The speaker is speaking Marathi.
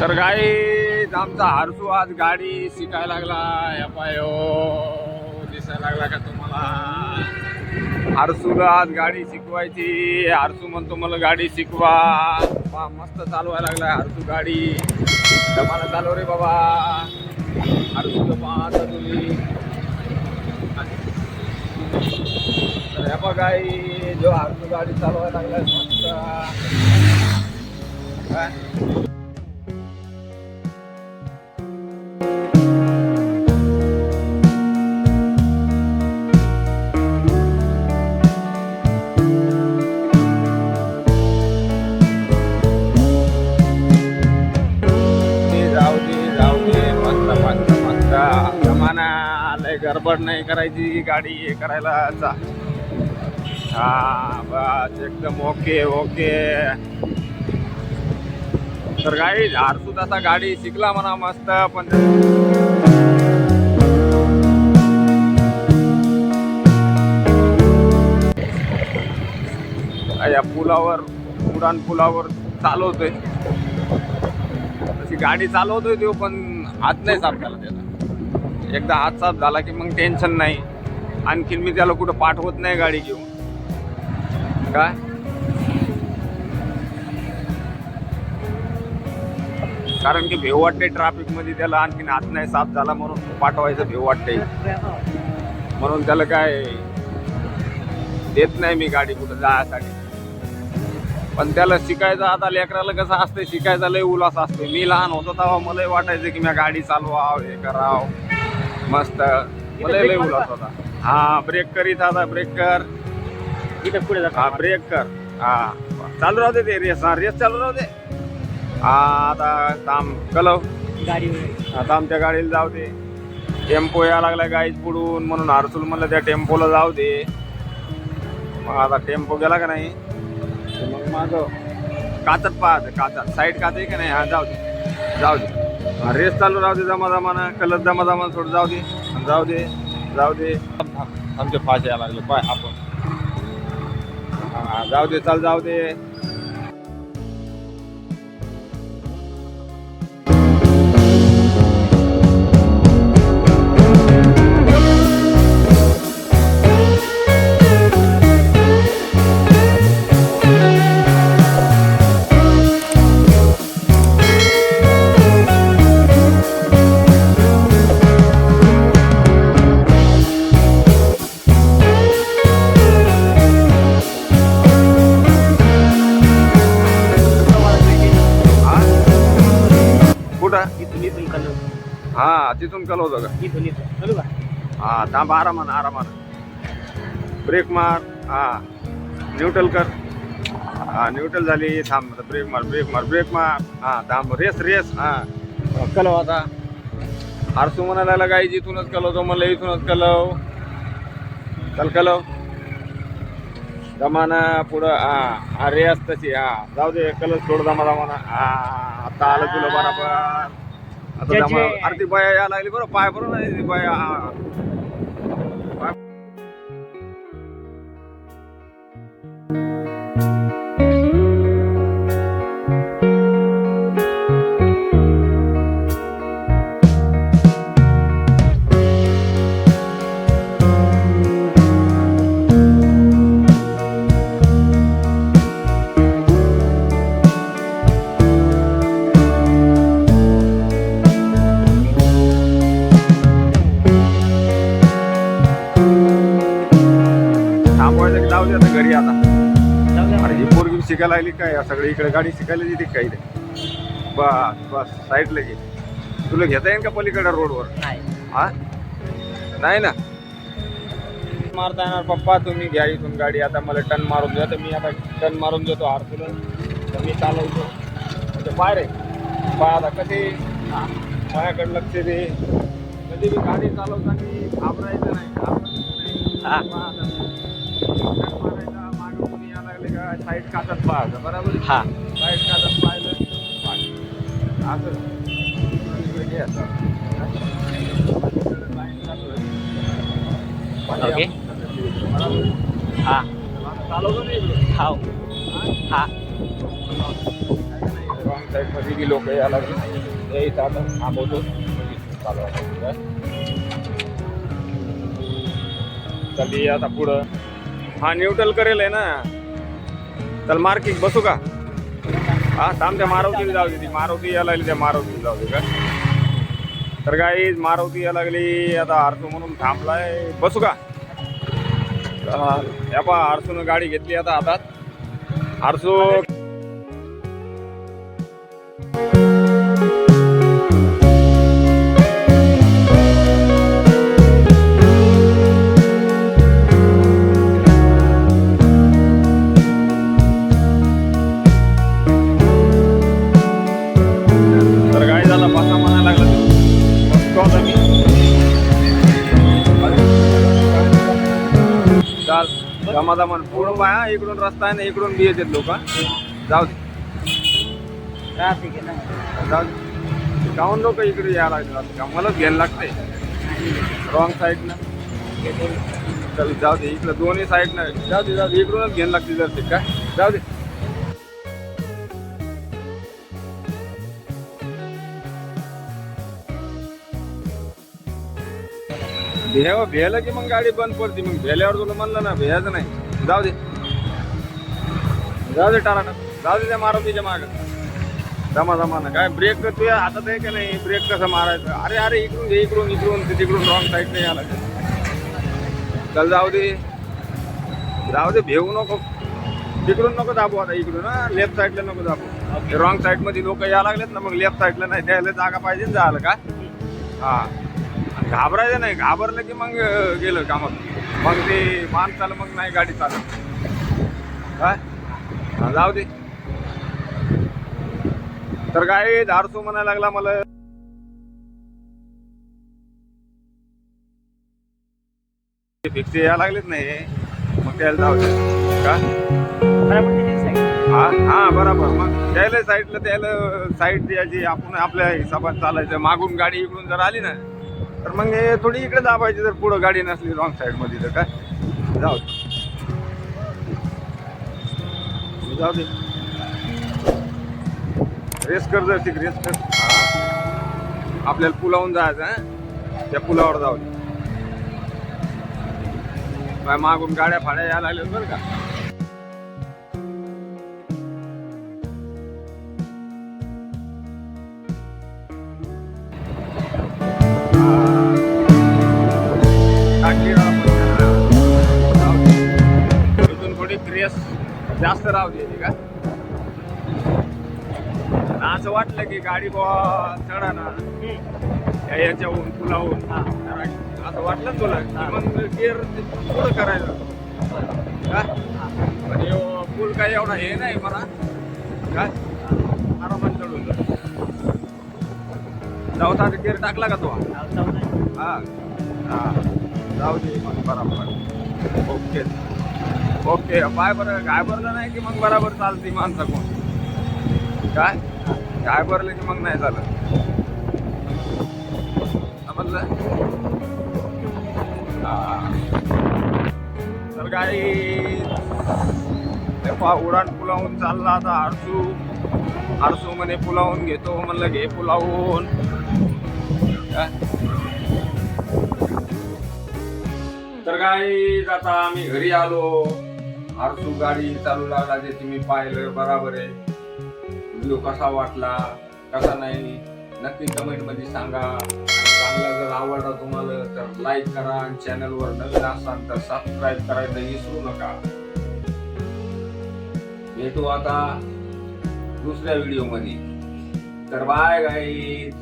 तर गाई आमचा हारसू आज गाडी शिकायला लागला. या पाय दिसायला लागला का तुम्हाला? हारसूला आज गाडी शिकवायची. हारसू म्हणतो मला गाडी शिकवा. बा मस्त चालवायला लागला हारसू गाडी. मला चालव रे बाबा. हारसूला पाहता तुम्ही तर ह्या बघा गाई जो हारसू गाडी चालवायला लागलाय मस्त. काय? गडबड नाही करायची गाडी हे करायला जा. हा बस एकदम ओके ओके. तर गाडी आरसूत आता गाडी शिकला म्हणा मस्त पण या पुलावर उडान पुलावर चालवतोय. तशी गाडी चालवतोय तो पण हात नाही साफ त्याला एकदा हात साफ झाला की मग टेन्शन नाही. आणखीन मी त्याला कुठं पाठवत नाही गाडी घेऊन. काय? कारण की भेव वाटते ट्रॅफिकमध्ये त्याला आणखीन हात नाही साफ झाला म्हणून पाठवायचं भेव वाटते. म्हणून त्याला काय देत नाही मी गाडी कुठं जायसाठी. पण त्याला शिकायचं आता लेकराला कसं असते शिकायचा लय उल्हास असते मी लहान होतो तेव्हा मलाही वाटायचं की मी गाडी चालवाव हे कराव. मस्त. लय होता. हा ब्रेक करीत आता ब्रेक कर. इथं पुढे हा ब्रेक कर. हा. चालू राहू दे ते रेस हा रेस चालू राहू दे. हा आता थांब. कलव गाडी आता आमच्या गाडीला जाऊ दे. टेम्पो यायला लागला गाईच पुढून. म्हणून हरसूल म्हणलं त्या टेम्पोला जाऊ दे. मग आता टेम्पो गेला का नाही? मग माझं काचत पाहत काचत साईड काच आहे का नाही? हा जाऊ दे. जाऊ दे. रेस चालू राहू दे जमा जमानं कलर जमा जमानं थोडं जाऊ दे जाऊ दे जाऊ दे. आमचे पाच यायला लागले पाय आपण. जाऊ दे चाल जाऊ दे. हा तिथून कलवतो का? इथून इथून. चालू का? हा थांब आरामानं आरामानं. ब्रेक मार. हा. न्यूट्रल कर. हा न्यूट्रल झाली. थांब आता ब्रेक मार ब्रेक मार ब्रेक मार. हा थांब. रेस रेस हा. कलव आता. आरसू म्हणायला लागला गाई इथूनच कलवतो मला इथूनच कलव चल कलव जमाना पुढं हा. हा रेस तशी हा. जाऊ दे कलर सोड जमा जमाना हा आता आलं तुला बरोबर. आता जमा अरे ती बाया यायला लागली बरं पाय बरोबर नाही ती बाया शिकायला लागली काय? सगळी इकडे गाडी शिकायला येते काही नाही. बस बस साईडला घे तुला घेता येईल का पलीकडे रोडवर? नाही. हा? नाही ना? मारता येणार पप्पा तुम्ही घ्या इथून गाडी. आता मला टन मारून द्या. तर मी आता टन मारून देतो हार तुला. तर मी चालवतो. म्हणजे पाय रे. पाय आता कधी पायाकडे लक्ष दे. कधी मी गाडी चालवताना घाबरायचं नाही. घाबरायचं नाही. साईड काचत पाहायचं बरोबर? हा. साईड काचत पाहिलं. असं. ओके. हा. चालवतो नाही हाव हा रॉंग लोक यायला हे इथं आता थांबवतो. चालू आहे पुढं. चालली आता पुढं. हा न्यूट्रल करेल आहे ना. चल मार्किंग बसू का? हा थांब त्या मारुतीला जाऊ दे ती. मारुती यायला लागली त्या मारुतीला जाऊ दे का? तर काही मारुती यायला लागली. आता आरसू म्हणून थांबलाय. बसू का? या पा आरसून गाडी घेतली आता हातात. आरसू जमान पूर्ण पाया इकडून रस्ता आहे ना इकडून बी येतात लोक. जाऊ दे. जाऊ दे. जाऊन लोक इकडे यायला लागले. का मलाच घ्यायला लागतंय रॉंग साईडनं चल जाऊ दे. इकडं दोन्ही साईडनं जाऊ दे जाऊ दे. इकडूनच घ्यायला लागते जर ते. काय? जाऊ दे. भेव भेलं की मग गाडी बंद पडते. मग भेल्यावर तुला म्हणलं ना भेयाचं नाही. जाऊ दे. जाऊ दे टाळा जाऊ दे त्या मारुतीच्या माग. जमा जमा ना. काय ब्रेक तुझ्या हातात आहे का नाही? ब्रेक कसं मारायचं? अरे अरे इकडून घे इकडून इकडून. ते तिकडून रॉंग साईड नाही आला. चल जाऊ दे. जाऊ दे भेऊ नको. तिकडून नको दाबू आता इकडून हा. लेफ्ट साईडला नको दाबू. रॉंग साईडमध्ये लोक यायला लागलेत ना मग लेफ्ट साईडला नाही द्यायला जागा पाहिजे ना झालं का? हा. घाबरायचं नाही. घाबरलं की मग गेलं कामात. मग ते मान चाल मग नाही गाडी चालत. काय? जाऊ दे. तर काय धारसू म्हणायला लागला मला. फिक्स या लागलेच नाही मग त्याला जाऊ दे. का? हा हा बरोबर. मग त्याला साईडला त्याला साईड द्यायची आपण आपल्या हिशोबात चालायचं. मागून गाडी इकडून जर आली ना तर मग हे थोडी इकडे दाबायची जर पुढं गाडी नसली रॉंग साईडमध्ये तर काय? जाऊ दे. जाऊ दे. रेस कर जर ती रेस कर. आपल्याला पुलावून जायचं त्या पुलावर जाऊ दे. मागून गाड्या फाड्या यायला लागल्या बरं का? टाकी राहू दे. इथून थोडी क्रेस जास्त राहू दे का? असं वाटलं की गाडी बुवा चढा ना. याच्याहून पुलावून हा. असं वाटलं तुला की मग गेअर पुढं करायचं का? पण पूल काय एवढा हे नाही मला काय आरामात चढून जा. चौथा गेअर टाकला का तो? जाऊ- जाऊ. हा. हा. जाऊ दे मग बरोबर. ओके. ओके पाय बरं काय भरलं नाही की मग बरोबर चालते माणसं कोण? काय? काय भरलं की मग नाही झालं समजलं? तर काही तेव्हा उडान पुलावून चालला आता आरसू. आरसू म्हणे पुलावून घेतो म्हणलं घे पुलावून. तर काय आता आम्ही घरी आलो. आरसू गाडी चालू लागला जे तुम्ही पाहिलं बराबर आहे. व्हिडिओ कसा वाटला कसा नाही नक्की कमेंटमध्ये सांगा. चांगला जर आवडला तुम्हाला तर लाईक करा आणि चॅनलवर नवीन असाल तर सबस्क्राईब करायचं विसरू नका. भेटू आता दुसऱ्या व्हिडिओमध्ये. तर बाय गाईज